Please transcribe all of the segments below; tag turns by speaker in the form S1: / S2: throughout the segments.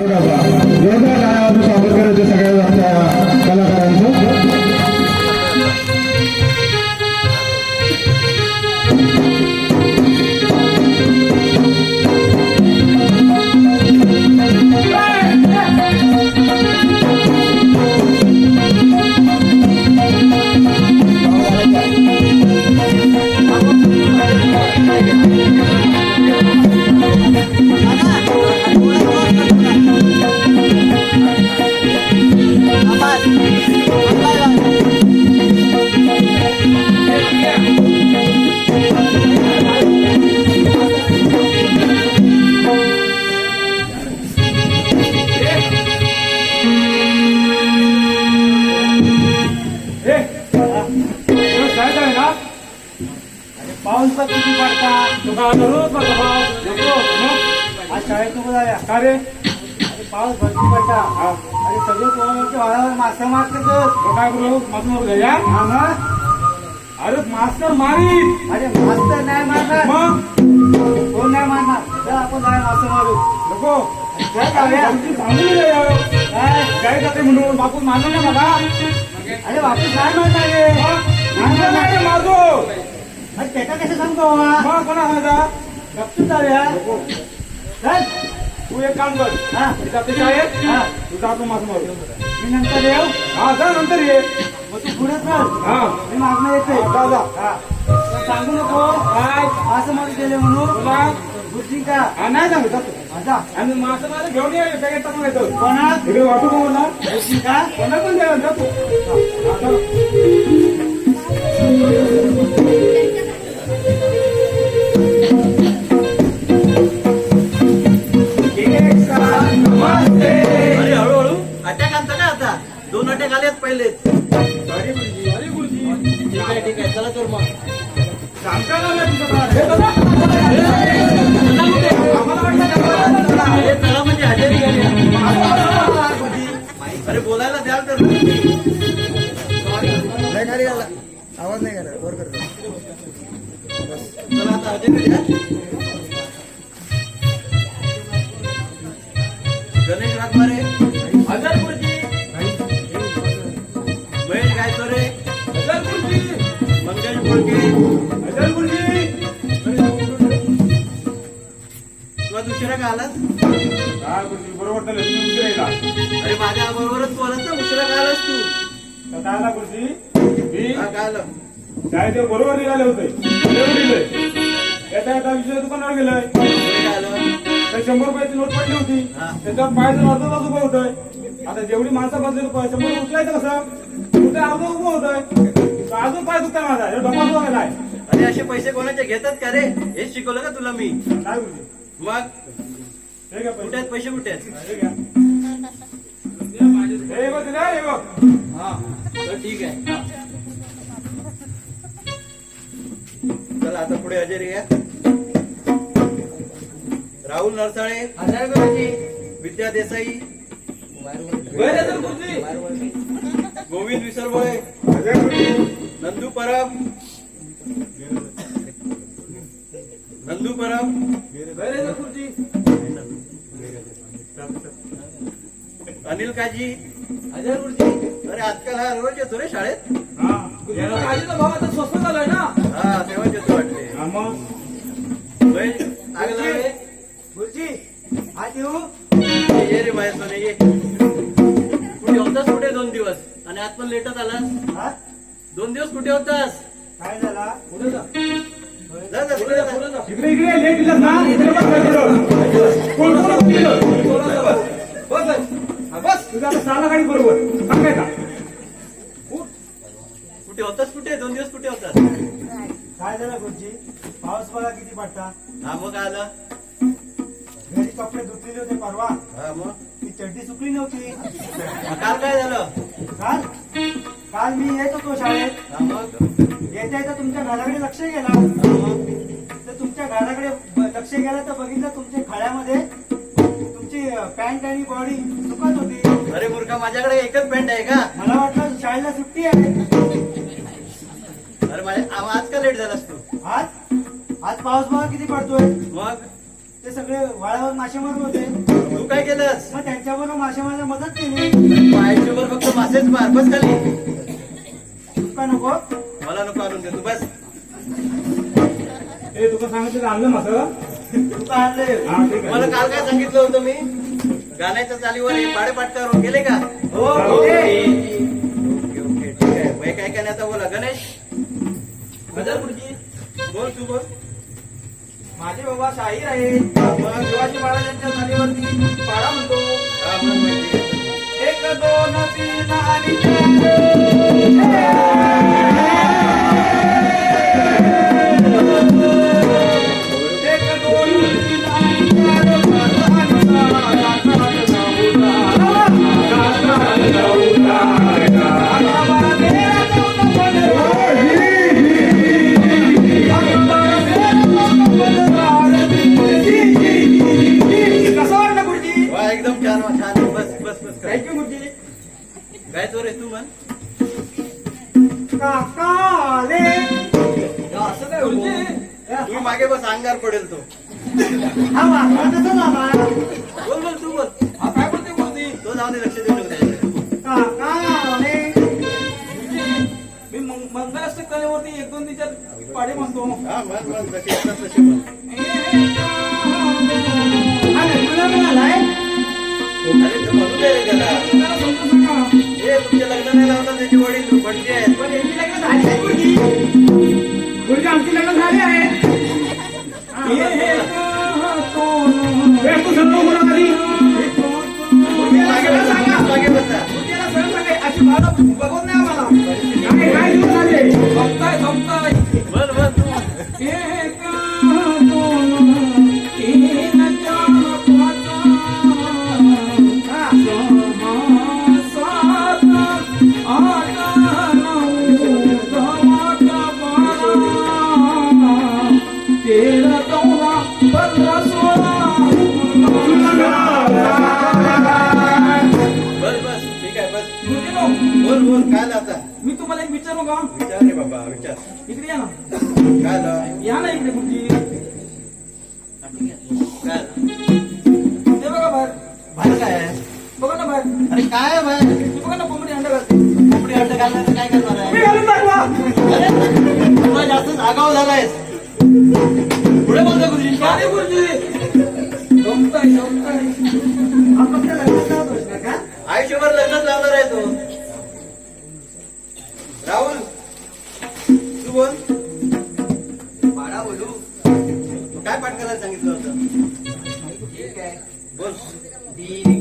S1: యోగా
S2: अरे पाऊस भरपूर पडता अरे सगळे पोरांच्या वाळावर मास्तर मारते तर
S1: काय करू घ्या
S2: हा?
S1: अरे मास्तर मारी
S2: अरे मास्तर नाही मारणार
S1: मग
S2: कोण नाही मारणार तर आपण जाऊया मास्तर मारू
S1: नको.
S2: काय?
S1: काय जाते म्हणून बापू मानलं ना मला
S2: अरे वापस नाही मारणार रे त्याचा कसं सांगतो बाबा?
S1: कोणा सांगा
S2: गपचूप जाऊया. चल.
S1: तू एक काम कर.
S2: हा.
S1: जाते शाळेत
S2: हा.
S1: तू जातो मास मारू
S2: मी नंतर येऊ?
S1: हा जा नंतर ये.
S2: मग तू पुढे चल.
S1: हा.
S2: मी मागणं येते
S1: जा जा.
S2: हा. सांगू नको.
S1: काय?
S2: असं मारू गेले म्हणून.
S1: तुला?
S2: बुद्धी का?
S1: हा, नाही सांगू जातो
S2: आता
S1: आणि मासं घेऊन ये. पॅकेट टाकून येतो.
S2: कोणा
S1: इकडे वाटू का मला.
S2: बुद्धी का?
S1: कोणा पण द्या. जातो
S3: आलेत पहिलेच
S1: अरे गुरुजी, अरे गुरुजी.
S3: ठीक आहे ठीक आहे चला तर मग
S1: सांगता का नाही तुझं काय? दादा. आम्हाला वाटलं का?
S3: अरे चला म्हणजे हजेरी घ्यायला. अरे बोलायला द्याल तर
S2: आवाज नाही करा वर करतो
S3: चला आता हजेरी द्या अरे माझ्या बरोबरच तू आलास ना उशिरा का आलास तू
S1: काय आला गुरुजी? मी
S3: हा? काय आलं
S1: काय ते बरोबर निघाले होते. येता येता विषय दुकानावर गेलोय.
S3: काय
S1: तर शंभर रुपयाची नोट पडली होती.
S3: हा.
S1: त्याच्यावर पायाचं अर्धा तास उभं होतोय. आता जेवढी माणसं बसली रुपये शंभर उचलायचं कसं? कुठे अर्ध उभं होतोय. अजून पाय दुखताय माझा. हे डोका दुखा काय?
S3: अरे असे पैसे कोणाचे घेतात का रे? हेच शिकवलं का तुला मी?
S1: काय
S3: मग?
S1: हे
S3: कुठे
S1: पैसे.
S3: आहेत पैसे कुठे आहेत? ठीक आहे. चला आता पुढे हजेरी घ्या. राहुल नरसाळे विद्या देसाई गोविंद विसरबळे. नंदू परब नंदू परब. अनिल काजी. अरे आजकाल हा रोज येतो रे शाळेत.
S1: हा.
S3: हा तेव्हाच येतो वाटते.
S1: हा, मग?
S3: महेश, आग लावे.
S2: गुरुजी आज येऊ
S3: ये रे बाहेर सोने ये. कुठे होतास कुठे दोन दिवस? आणि आज पण लेटच आलास?
S2: हा?
S3: दोन दिवस कुठे होतास?
S2: काय झाला?
S3: जा जा पुढे जा.
S1: इकडे इकडे लेट दिलास ना इकडे बघ काय केलं. कोण कोण? केलं? बस. तुझं आता साला गाडी बरोबर. सांगायचा
S3: कुठे होतास कुठे? दोन दिवस कुठे होतास?
S2: काय झालं गुरुजी? पाऊस बघा किती पडता
S3: हा मग काय आलं
S2: घरी कपडे धुतलेले होते परवा.
S3: हा मग?
S2: ती चड्डी सुकली नव्हती.
S3: मग काल काय झालं?
S2: काल? काल मी येत होतो शाळेत.
S3: हा मग?
S2: येता येता तुमच्या घराकडे लक्ष गेला.
S3: हा मग?
S2: तर तुमच्या घराकडे ब- लक्ष गेलं तर बघितलं तुमच्या खळ्यामध्ये तुमची पॅन्ट आणि बॉडी सुकत होती.
S3: अरे मूर्खा माझ्याकडे एकच पॅन्ट आहे का?
S2: मला वाटलं शाळेला सुट्टी आहे.
S3: अरे माझ्या आज का लेट झालास तू.
S2: आज? आज पाऊस बघा किती पडतोय.
S3: मग?
S2: ते सगळे वाळावर मासे मारत होते.
S3: तू काय केलंस?
S2: मग त्यांच्याबरोबर मासे माझ्या मदत केली.
S3: आयुष्यभर फक्त मासेच मार बस खाली.
S2: का नको.
S3: मला नको आणून दे तू बस.
S1: ए तुका सांगितलं आणलं मासं
S2: तू का आणले
S1: हा ठीक
S3: मला काल काय सांगितलं होतं मी? गाण्याच्या चालीवर हे पाडे पाटकावर गेले का?
S2: हो
S1: हो.
S2: ओके.
S3: ओके ठीक आहे. वय काय काय नाही बोला गणेश. पुढची बोल तू बोल.
S2: माझे बाबा शाहीर मग शिवाजी महाराजांच्या चालीवरती पाडा म्हणतो.
S3: आहे.
S2: एक दोन तीन आणि हा वाकडा कसा झाला
S3: बोल बोल तू बोल.
S1: हा काय बोलते गुरुजी
S3: तो. जाऊ दे लक्ष देऊ नको त्याच्याकडे.
S2: काकाले
S1: मी मंग- मंगलाष्टक कलेवरती एक दोन तीन चार पाडे म्हणतो.
S3: हा म्हण म्हण जशी येतात तशी म्हण
S2: तुला म्हणालाय
S3: अरे तू म्हणू दे रे त्याला.
S1: त्याला समजून सांगा
S3: हे तुमच्या लग्न नाही लावतात त्याचे वडील भटके आहेत.
S2: पण यांची लग्न झाली गुरुजी
S1: आमची लग्न झाली आहे. काय काय दिवस झाले जमताय जमताय
S3: म्हण म्हण
S1: विचार. इकडे या ना.
S3: काय आलं
S1: या ना इकडे गुरुजी
S3: काय आलं
S1: ते बघा बाहेर.
S3: बाहेर काय आहे?
S1: बघा ना बाहेर.
S3: अरे काय आहे बाहेर?
S1: ते बघा ना कोंबडी अंडा घालते.
S3: कोंबडी अंड घालणार तर काय करणार
S1: तुम्ही
S3: आहे
S1: घालून दाखवा
S3: अरे, तुला जास्तच आगाव झालायस. पुढे बोलतो गुरुजी.
S1: अरे गुरुजी. जमताय जमताय.
S2: आपण त्या का?
S3: आयुष्यभर लग्नच आहे बोल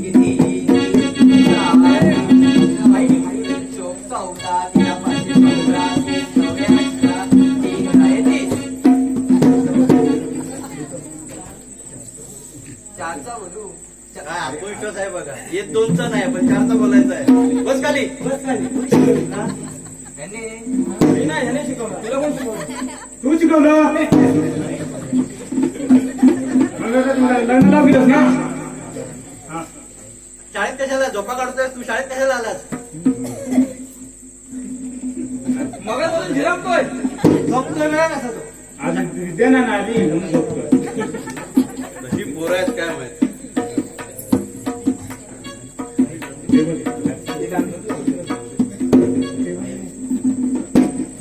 S3: पोरं आहेत काय माहीत.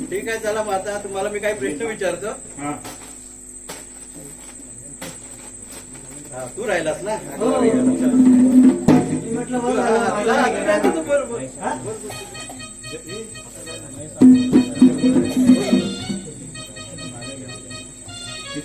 S3: ठीक आहे चला मग आता तुम्हाला मी काही प्रश्न विचारतो
S1: हा.
S3: तू राहिलास ना
S2: हो. म्हटलं
S3: तू-. बरोबर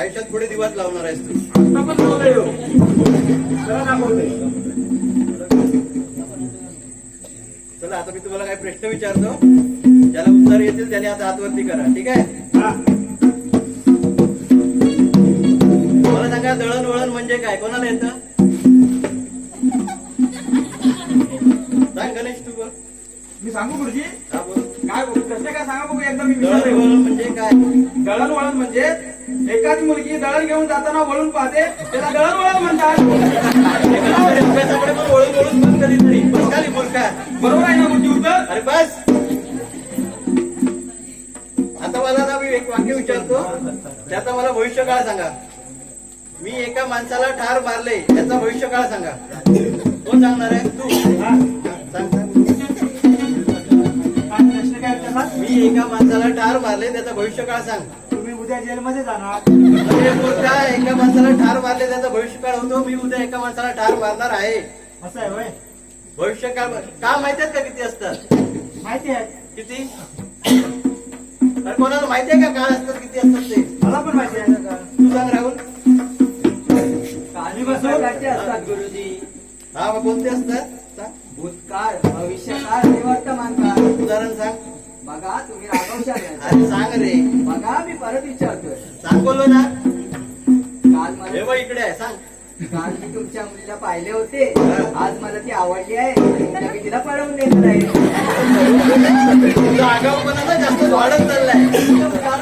S1: आयुष्यात थोडे दिवस
S3: लावणार आहेस तू. चला आता मी तुम्हाला काही प्रश्न विचारतो. ज्याला उत्तर येतील त्याने आता हातवरती करा ठीक आहे? मला सांगा दळणवळण म्हणजे काय? कोणाला येतं? सांग गणेश तू
S1: मी सांगू गुरुजी?
S3: हा बोल.
S1: काय बोलू? कसं काय सांगा बघू एकदा मी.
S3: वळण म्हणजे काय?
S1: म्हणजे एखादी मुलगी दळण घेऊन जाताना वळून पाहते त्याला दळण वळण म्हणतात.
S3: अभ्यासाकडे पण वळून वळून बघ कधीतरी बस खाली बोल का
S1: बरोबर आहे ना गुरुजी उत्तर
S3: अरे बस. आता मला ना मी एक वाक्य विचारतो. त्याचा मला भविष्य काळ सांगा. मी एका माणसाला ठार मारले त्याचा भविष्य काळ सांगा. कोण सांगणार आहे? तू.
S1: काय
S3: मी एका माणसाला ठार मारले त्याचा भविष्य काळ सांग.
S1: तुम्ही उद्या जेलमध्ये जाणार.
S3: अरे मूर्खा, एका माणसाला ठार मारले त्याचा भविष्य काळ होतो मी उद्या एका माणसाला ठार मारणार आहे.
S1: असं आहे होय.
S3: भविष्य काळ का माहिती आहेत का किती असतात
S1: माहिती आहे.
S3: किती? अरे कोणाला माहिती आहे का काळ असतात किती असतात ते?
S1: मला पण माहिती आहे.
S3: तू सांग राहुल.
S4: असतात गुरुजी.
S3: हा मग कोणते असतात? सांग
S4: भूतकाळ भविष्यकाळ वर्तमान काळ
S3: उदाहरण सांग.
S4: बघा तुम्ही
S3: अरे सांग रे.
S4: बघा मी परत विचारतोय.
S3: सांग बोललो ना.
S4: काल
S3: हे
S4: मला
S3: बघ इकडे आहे सांग.
S4: काल मी तुमच्या मुलीला पाहिले होते. आज मला ती आवडली आहे. मी तिला पळवून देणार आहे.
S3: तुझा आगाऊपणा जास्त वाढत चाललाय.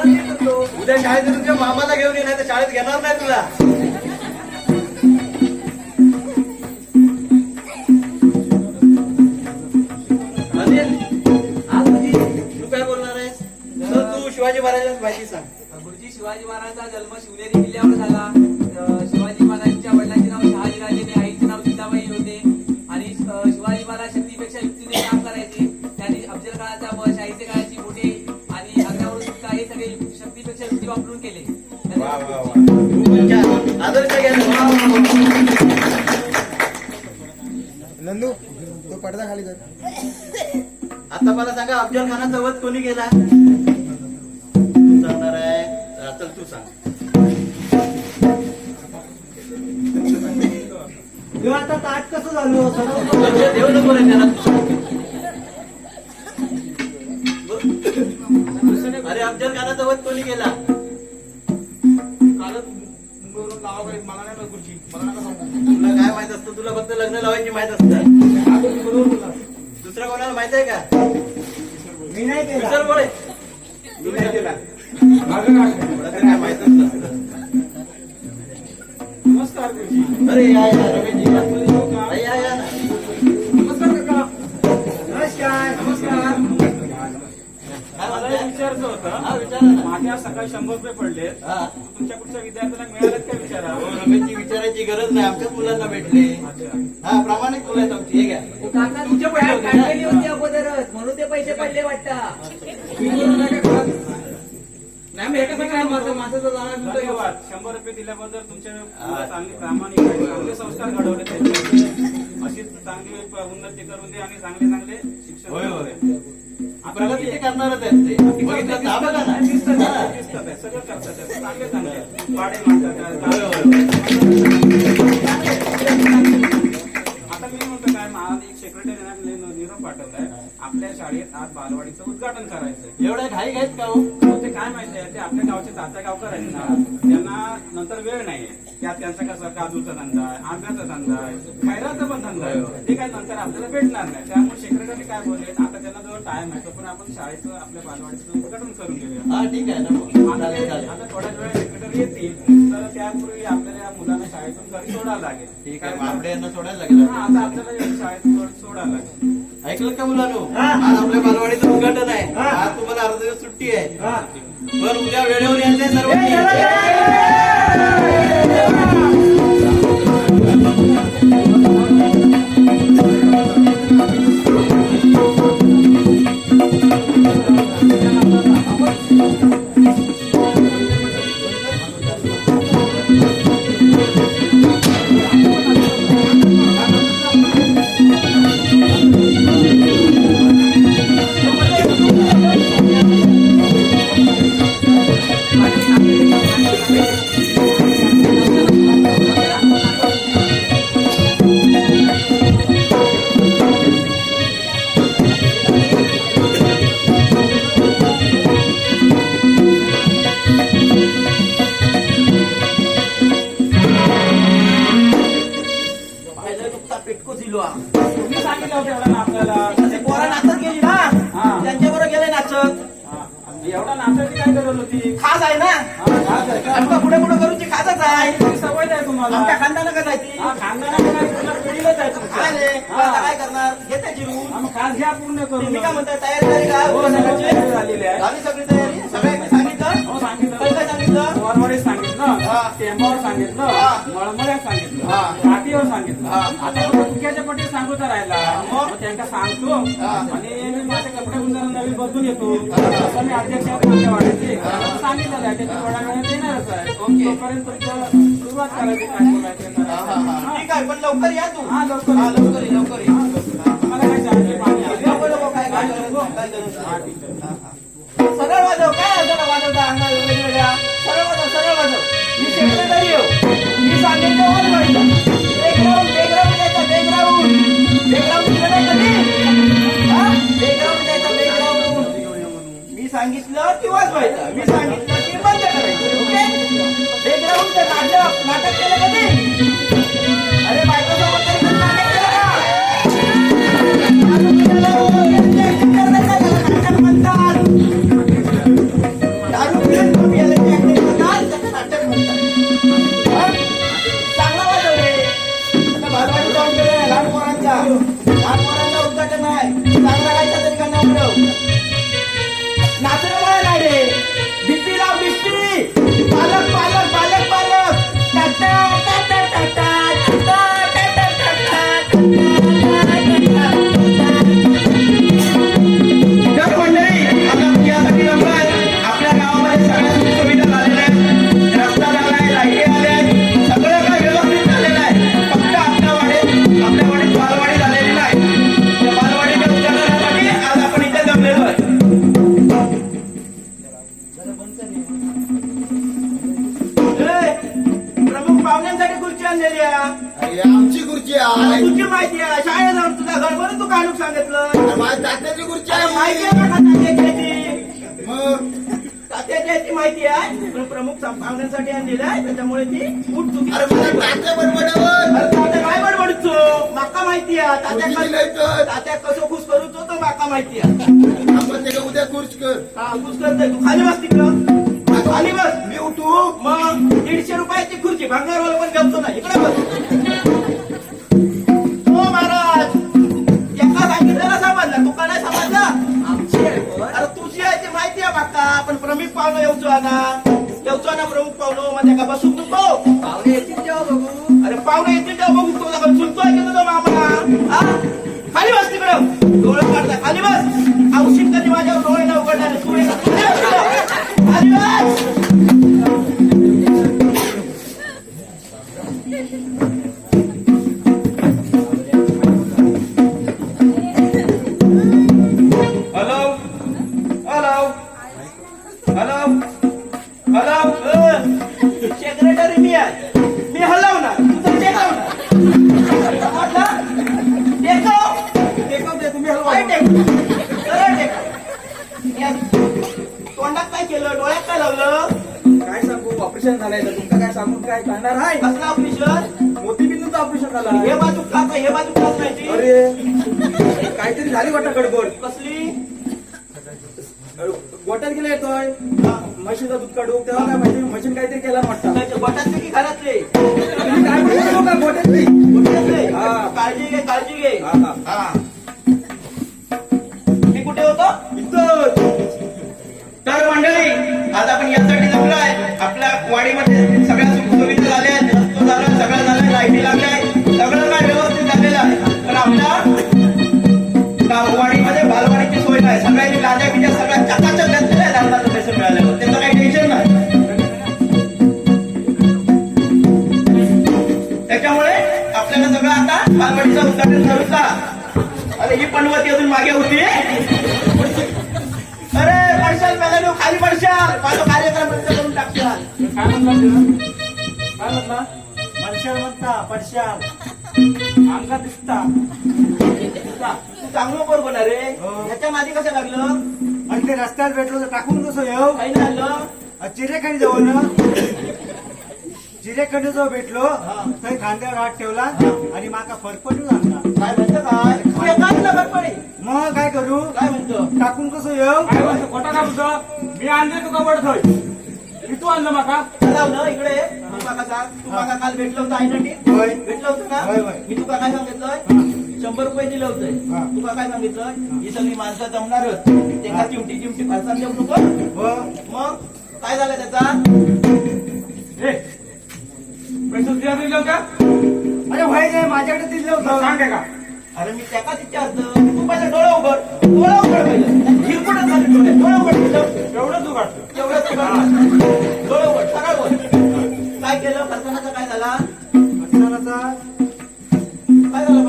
S4: देत
S3: उद्या शाळेत तुझ्या मामाला घेऊन ये नाही तर शाळेत घेणार नाही तुला. शिवाजी महाराजांची माहिती सांग.
S5: गुरुजी शिवाजी महाराजांचा जन्म शिवनेरी किल्ल्यावर झाला. शिवाजी महाराजांच्या वडिलांचे नाव शहाजीराजे आणि आईचे नाव जिजाबाई होते. आणि शिवाजी महाराज शक्तीपेक्षा युक्तीने काम करायचे. त्यांनी अफजल काळाचा व शाहीचे काळाची बोटे आणि अंगावर सुटका हे सगळे शक्तीपेक्षा युक्ती वापरून केले.
S6: नंदू तो पडदा खाली कर.
S3: आता मला सांगा अफजल खानाचा वध कोणी केला?
S1: माहीत
S3: असतं. दुसरा कोणाला माहीत आहे का?
S1: मी नाही केला.
S3: विचार बोले.
S1: मी नाही केला.
S3: नसतं.
S1: नमस्कार
S3: अरे या रमेशजी.
S1: मला? एक विचारायचं
S3: हा
S1: होतं माझ्या सकाळी शंभर रुपये पडले
S3: हा.
S1: तुमच्या कुठच्या विद्यार्थ्याला मिळालेत का विचारा
S3: हो, रमेशजी विचारायची गरज नाही. आमच्याच मुलांना भेटले. हा प्रामाणिक मुलं आहेत आमची. हे घ्या.
S4: काका तुमच्या काढलेली होती अगोदरच. म्हणून ते पैसे पडले वाटतं?
S1: नाही मी काय माझं माझं तर जाणार तुमचं धन्यवाद. शंभर रुपये दिल्याबद्दल तुमचे मुलं चांगले प्रामाणिक आणि चांगले संस्कार घडवले त्यांचे. अशीच चांगली प- उन्नती करून दे आणि चांगले चांगले शिक्षण
S3: होय, होय. प्रगती ते करणारच आहेत ते बघितलं का? बघा ना
S1: सगळं करतात. चांगले चांगले पाडे
S3: होय, होय,
S1: आता मी म्हणतो काय मला एक सेक्रेटरी निरोप पाठवलाय आपल्या शाळेत आज बालवाडीचं उद्घाटन करायचंय.
S3: एवढ्या घाई घाईत का हो?
S1: अहो, ते काय माहिती आहे ते आपल्या गावचे तात्या गावकर आहेत ना त्यांना नंतर वेळ नाहीये. त्यात त्यांचा कसं काजूचा धंदा आहे आंब्याचा धंदा आहे खैराचा पण धंदा आहे. ते काय नंतर आपल्याला भेटणार नाही. त्यामुळे सेक्रेटरी काय बोलले आता त्यांना जवळ टाइम आहे तो पण आपण शाळेचं आपल्या बालवाडीचं उद्घाटन करून घेऊया.
S3: हा ठीक आहे ना मग.
S1: आता
S3: चालेल
S1: ते-
S3: चालेल.
S1: आता थोड्याच वेळा सेक्रेटरी येतील तर त्यापूर्वी आपल्याला या मुलांना शाळेतून घरी सोडायला लागेल.
S3: ठीक आहे आपल्या यांना सोडायला लागेल.
S1: हा आता आपल्याला या शाळेतून सोड- सोडायला लागेल.
S3: ऐकलं का मुलांनो आज आपल्या बालवाडीचं उद्घाटन आहे आज तुम्हाला अर्धा दिवस सुट्टी आहे पण उद्या वेळेवर यायचंय सर्वांनी
S1: काय
S7: सांगितलं.
S1: टेंबावर सांगितलं. मळमळ्यात सांगितलं. काठीवर सांगितलं. आता तुक्याच्या पट्टी सांगू तर राहिला
S7: मग?
S1: त्यांना सांगतो. आणि मी माझे कपडे जरा नवीन बदलून येतो असं मी अध्यक्ष त्यांना सांगितलं आहे त्याची थोड्या वेळात येणारच आहे. तोपर्यंत सुरुवात करायची काय बोलायचं.
S7: ठीक आहे पण लवकर या तू
S1: हा, लवकर
S7: हा. लवकर ये, लवकर.
S1: मला काय चहाची पाणी
S7: काय काय.
S1: हा, ठीक आहे.
S7: सरळ वाजव काय असं वाजवता अंगावर वेगवेगळ्या सरळ वाजव सरळ वाजव मी सेक्रेटरी येऊ हो. मी सांगितलं व्हायचं बेग्राऊंड द्यायचा दिलं नाही कधी? हा? द्यायचा मी सांगितलं की वाजवायचं मी सांगितलं
S2: आपण
S8: उद्या खुर्च कर.
S7: हा खुश करतोय. तू खाली बस तिकडं. खाली बस.
S8: मी उठू.
S7: मग दीडशे रुपयाची खुर्ची भांगारवाला पण घेतो ना. इकडे बस. हो महाराज. एका सांगितलं ना समजला नाही समजला?
S4: आमची.
S7: अरे तुझी आहे ती माहिती आहे बाका. पण प्रमुख पाहुणं येऊचो ना येऊचो ना प्रमुख पाहुणं मध्ये का बसून नको
S4: पाहुणे येतील तेव्हा बघू.
S7: अरे पाहुणे येतील तेव्हा बघू. तो नका सुनतोय की तुझा मामा? हा? खाली बस तिकडं. डोळे काढता खाली बस.
S2: आज आपण यासाठी जमलो आहे. आपल्या वाडीमध्ये सगळ्या सुखसुविधा झाल्या आहेत. रस्तो झाला सगळं झालं लाईटी लागल्या आहेत. सगळं काय व्यवस्थित झालेलं आहे. पण आपल्या वाडीमध्ये बालवाडीची सोय नाही. सगळ्यांनी लाद्या बिद्या सगळ्या चकाचक घातलेल्या आहेत. अर्धाचं पैसे मिळाल्यावर त्याचं काही टेन्शन नाही. त्याच्यामुळे आपल्याला सगळं आता बालवाडीचं उद्घाटन करूचा. अरे ही पणवती अजून मागे होती.
S7: खाली पडशाल माझा कार्यक्रम करून टाकशाल
S1: काय म्हणला काय म्हणला?
S7: पडशाल म्हणता पडशाल
S1: अंगात दिसता.
S7: तू चांगलं बरोबर ना रे. ह्याच्या माधी कसं लागलं?
S6: आणि ते रस्त्यात भेटलो तर टाकून कसं येऊ?
S7: काही नाही झालं.
S6: चिरे खाली जाऊ ना.
S2: जिरेकडे जो भेटलो थंय खांद्यावर हात ठेवला आणि माका फरफटून आणला.
S7: काय म्हणतो काय? तू एकाच नगर पडे
S2: मग काय करू?
S7: काय म्हणतो?
S2: टाकून कसं येऊ?
S1: काय म्हणतो? खोटा का मी आणले तुका वडतोय मी तू आणलं माका?
S7: ना इकडे. तू काका सांग. तू काका काल भेटलं होतं आई नटी
S2: होय.
S7: भेटलं होतं
S2: होय.
S7: मी तुका काय सांगितलंय? शंभर रुपये दिले होते. तुका काय सांगितलं ही. सगळी माणसं जमणारच त्यांना चिमटी चिमटी फारसा देऊ नको.
S2: हो.
S7: मग काय झालं त्याचा?
S1: ए पैसे दिला दिलं का
S2: अरे व्हाय नाही माझ्याकडे दिलं होतं.
S1: सांग का
S7: अरे मी त्याकाच विचारतो तू पहिलं डोळा उघड डोळा उघड पहिलं. हिरकुटच झाले डोळे डोळा उघड पहिलं.
S1: एवढं तू काढतो.
S7: एवढं ते बघ. डोळे उघड सरळ बोल काय केलं? फरसाणाचा काय झाला?
S2: फरसाणाचा
S7: काय झालं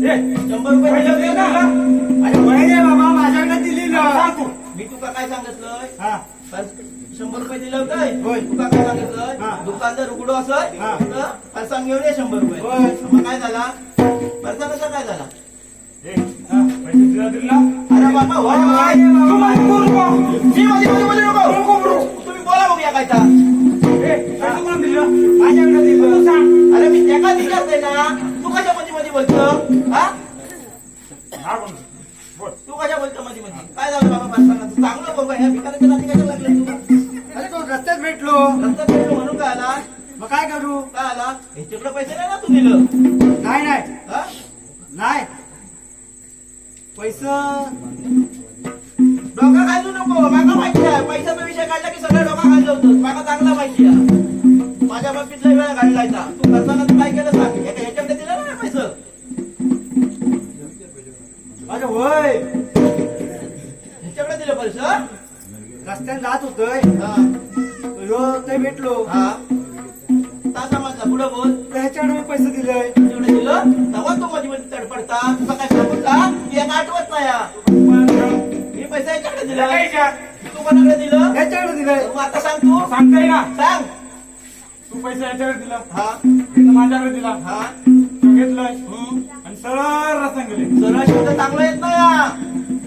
S1: ए
S7: शंभर रुपये
S1: पैसे
S7: दिले
S1: ना?
S2: अरे व्हाय नाही बाबा माझ्याकडे दिली ना
S1: सांग तू.
S7: मी तुका काय सांगितलंय?
S2: हा.
S7: शंभर रुपये दिले होते
S2: होय.
S7: तुका काय सांगितलंय
S2: हा.
S7: दुकानदार उघडो असत
S2: हा.
S7: फरसाण घेऊन ये शंभर रुपये. मग काय झाला? फरसाणाचा काय झाला?
S1: दिला दिला
S7: अरे बाबा होय. तुम्ही बोला बघूया काय तर.
S1: दिलं?
S2: दिलं
S7: अरे मी त्याला विचारतोय ना तू कशा मध्ये मध्ये बोलतो? हा? तू कशा बोलतो मध्ये मध्ये? काय झालं बाबा फरसाणाचं चांगलं बोल ह्या भिकाऱ्याच्या नाती कशा लागले?
S2: रस्त्यात भेटलो.
S7: रस्त्यात गेलो म्हणून काय आला?
S2: मग काय करू?
S7: काय आला? ह्याच्याकडे पैसे नाही ना तू दिलं
S2: नाही नाही.
S7: हा?
S2: नाही. पैसा
S7: डोका घालू नको. माका माहिती आहे. पैशाचा विषय काढला की सगळं डोका घाललं होतं. माका चांगला माहिती आहे. माझ्या बाबतीत लय वेळा घालला होता तू करताना तू काय केलं सांग. एका ह्याच्याकडे दिलं ना पैसे?
S2: अरे होय.
S7: ह्याच्याकडे दिले पैसे
S2: रस्त्यात जात होतोय.
S7: हा.
S2: ह्यो ते भेटलो.
S7: हा. समजला पुढे बोल.
S2: त्याच्याकडे मी पैसे दिले
S7: एवढं दिलं? तेव्हा तो मध्ये तुला काय सांगू का? की एक आठवत नाही हा. मी पैसा याच्याकडे दिला? तू कोणाकडे दिलं. मग आता सांग तू.
S1: सांगताय ना.
S7: सांग.
S1: तू पैसे याच्याकडे दिला.
S7: हा.
S1: माझ्याकडे दिला.
S7: हा.
S1: तू घेतलंय. आणि सरळ रस्ता गेले.
S7: सरळ शब्द चांगला येत नाही हा.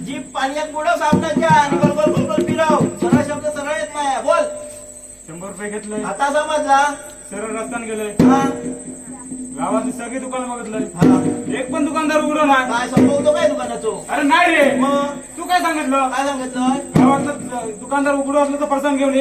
S7: जीभ पाण्यात बुडव साबणाच्या आणि गोलगोल गोलगोल फिरव. सरळ शब्द सरळ येत नाही बोल.
S1: शंभर रुपये घेतलंय.
S7: आता समजला?
S1: सरळ रस्त्याने गेलंय.
S7: हा.
S1: गावातली सगळी दुकान बघितलंय.
S7: हा.
S1: एक पण दुकानदार उघडं नाही
S7: काय संपवतो काय दुकानाचो?
S1: अरे नाही रे.
S7: मग?
S1: तू काय सांगितलं?
S7: काय सांगितलं?
S1: गावातलं दुकानदार उघडं असलं तर परसान घेऊन ये.